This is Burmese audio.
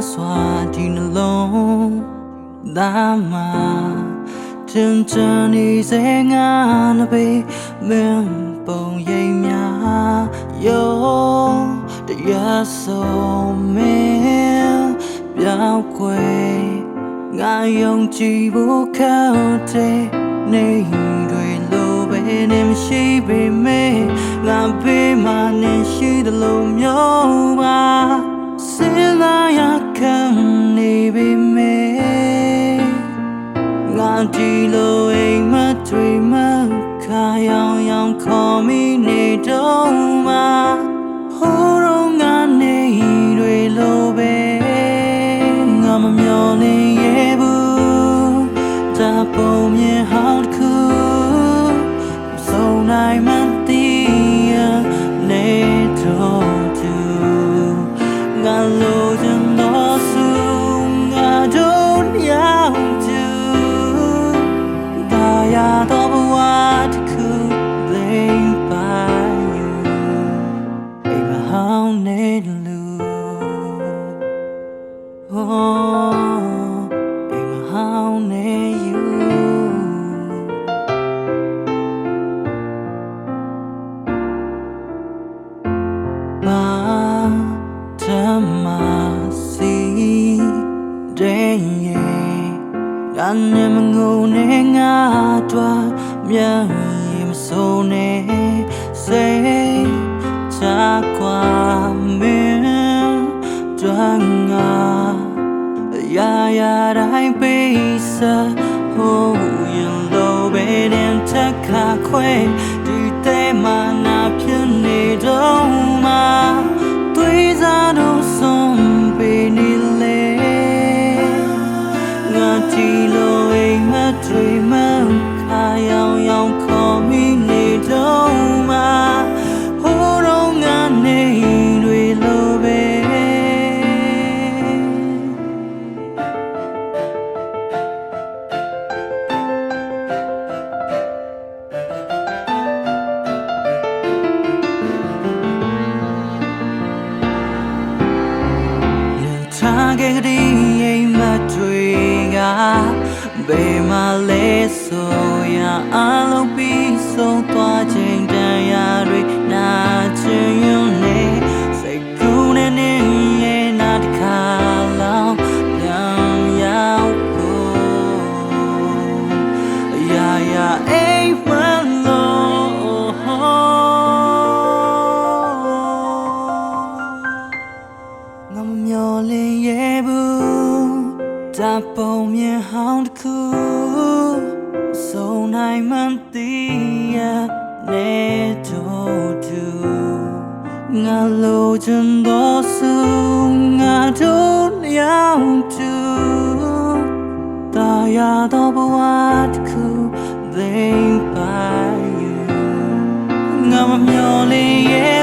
ပြုံးများစွာဒီနှလုံးသားမှာတင်ချင်နေစေငါနဘေမင်းပုံရိပ်များယောတရားဆုံးမင်းပြောင်းခွေငါယုံကြည်ဖို့ခောက်တဲ့နေတွေလိုပဲနေမရှိပေမဲ့ငါဘေးမှာနေရှိသလိုမျိုး ဒီလိုအိမ်မတွေ့မခါယောင်ယောင်ခေါ်မိနေတော့မှဟိုးတော့ငါနေတွေလိုပဲငါမမျော်လင့်ရဲ့ဘူးဒါပုံမြင်ဟောင်းတစ်ခုစုံနိုင်မှသိရနေတော့သူငါလိုချင် Oh အိမ်မဟောင်းနေယူဘာတမစီတဲ့ရဲ့ငါနဲ့မငုံနဲ့ငါတော့မြန်ရင်မစိုး ရာရာတိုင်းပေးစားဟိုရင်လိုပဲနဲ့တက် ကလေးအိမ်မတွေကဘယ်မှာလဲဆိုရအလုံးပြီးဆုံးသွားခြင်းတရားတွေနာချင်ရုံနဲ့စိတ်ကူးနဲ့နေရဲ့နာတစ်ခါလောက်ပြန်ရောက်ဖို့ရာရာအိမ်မလို့ငါမမျော်လင့်ရဲ့ဘူး ဒါပုံမြင်ဟောင်းတစ်ခုစုံနိုင်မှန်သေးရနေတော့သူငါလိုချင်တော့စုငါတို့ရောက်သူတာယာတော့ဘဝတစ်ခုသိမ့်ပါယူငါမမျော်လင့်ရဲ့